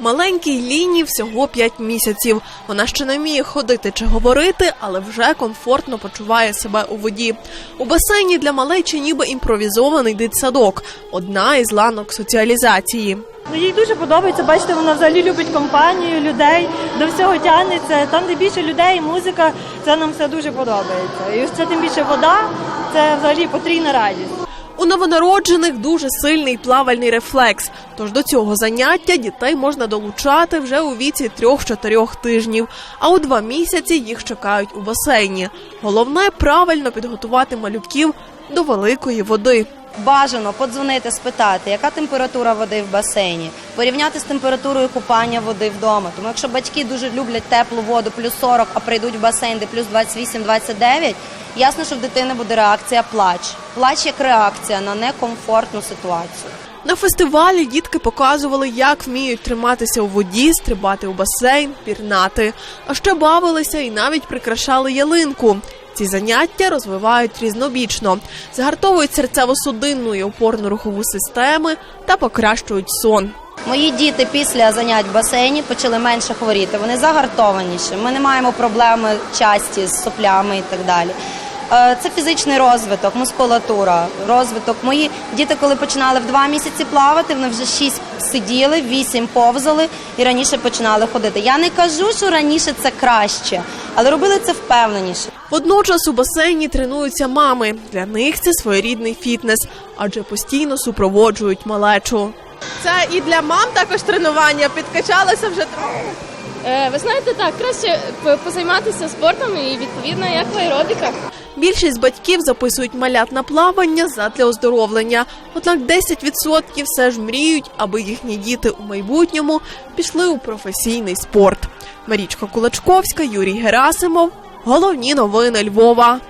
Маленькій Ліні всього 5 місяців. Вона ще не вміє ходити чи говорити, але вже комфортно почуває себе у воді. У басейні для малечі ніби імпровізований дитсадок, одна із ланок соціалізації. Ну, їй дуже подобається. Бачите, вона взагалі любить компанію людей, до всього тягнеться. Там, де більше людей, музика, це нам все дуже подобається. І це тим більше вода, це взагалі потрійна радість. У новонароджених дуже сильний плавальний рефлекс. Тож до цього заняття дітей можна долучати вже у віці 3-4 тижнів. А у два місяці їх чекають у басейні. Головне правильно підготувати малюків до великої води. Бажано подзвонити, спитати, яка температура води в басейні, порівняти з температурою купання води вдома. Тому якщо батьки дуже люблять теплу воду, плюс 40, а прийдуть в басейн, де плюс 28-29, ясно, що в дитини буде реакція плач. Плач як реакція на некомфортну ситуацію. На фестивалі дітки показували, як вміють триматися у воді, стрибати у басейн, пірнати. А ще бавилися і навіть прикрашали ялинку. Ці заняття розвивають різнобічно, загартовують серцево-судинну і опорно-рухову системи та покращують сон. Мої діти після занять в басейні почали менше хворіти. Вони загартованіші. Ми не маємо проблеми часті з соплями і так далі. Е, Це фізичний розвиток, мускулатура, розвиток. Мої діти, коли починали в два місяці плавати, вони вже шість сиділи, вісім повзали і раніше починали ходити. Я не кажу, що раніше це краще, але робили це впевненіше. Водночас у басейні тренуються мами. Для них це своєрідний фітнес, адже постійно супроводжують малечу. Це і для мам також тренування підкачалося вже трохи. Е, Ви знаєте, так, краще позайматися спортом і відповідно як в аеробіках. Більшість батьків записують малят на плавання задля оздоровлення. Однак 10% все ж мріють, аби їхні діти у майбутньому пішли у професійний спорт. Марічка Кулачковська, Юрій Герасимов. Головні новини Львова.